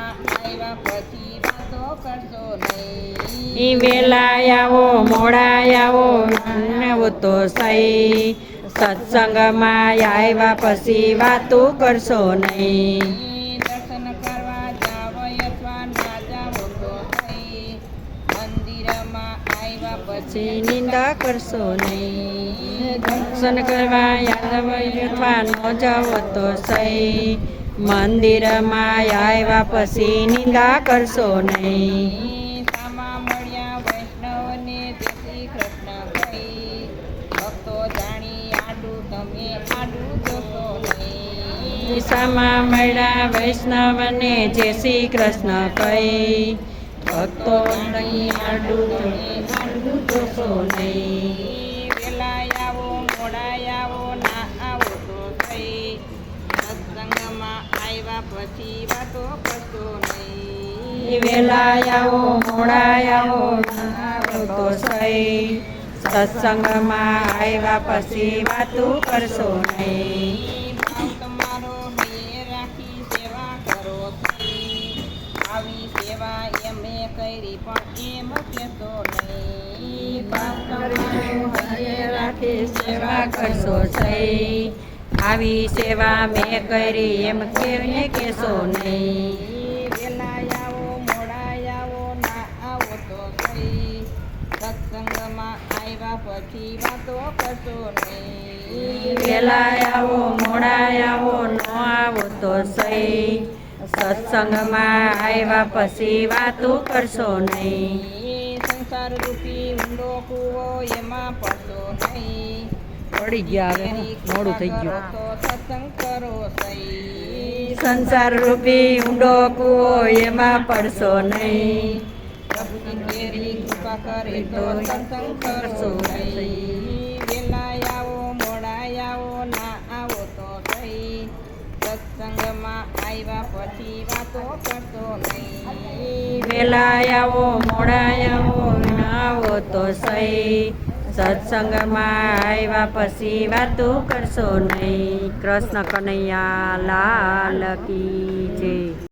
આવ્યા પછી વેલા આવો મોડા આવો તો સહી. સત્સંગમાં આવ્યા પછી વાતો કરશો નહીં. પછી નિંદા કરશો નહીં. દર્શન કરવા યાદવ યુથવાનો જાઓ તો સહી. મંદિરમાં આવ્યા પછી નિંદા કરશો નહીં. સામા મળ્યા વૈષ્ણવને જય શ્રી કૃષ્ણ કહી. જોશો નહીં આડું આડું જોશો નહીં વેલા આવો મોડા આવો ના આવો તો થઈ. સત્સંગમાં આવ્યા પછી વાતો કરશો નહીં. વેલા આવો મોડા આવો ના આવો તો સહી સત્સંગમાં આવ્યા પછી વાતો કરશો નહીં. તમારો રાખી સેવા કરો. થઈ આવી સેવા એમે કરી, પણ એમ કેતો નહીં. હૈયે સેવા કરશો સહી. આવી સેવા મેં કરી, એમ કેને કેશો નહીં. વેલા આવો મોડા ના આવો તો સત્સંગમાં આવ્યા પછી વાતો કરશો નહીં. વેલા આવો મોડા આવો ન આવો તો સહી. સત્સંગમાં આવ્યા પછી વાતું કરશો નહીં. સંસાર રૂપી ઊંડો કૂવો એમાં પડશો નહીં. પડી ગયા હવે મોડું થઈ ગયું. તો સત્સંગ કરો સહી. સંસાર રૂપી ઊંડો કૂવો એમાં પડશો નહીં. પ્રભુની કેરી કૃપા કરે તો સત્સંગ કરશો સત્સંગમાં આવ્યા પછી વાતો કરતો નહીં. વેલા આવો મોડા આવો આવો તો સહી. સત્સંગમાં આવ્યા પછી વાતો કરશો નહીં. કૃષ્ણ કનૈયા લાલ કી જય.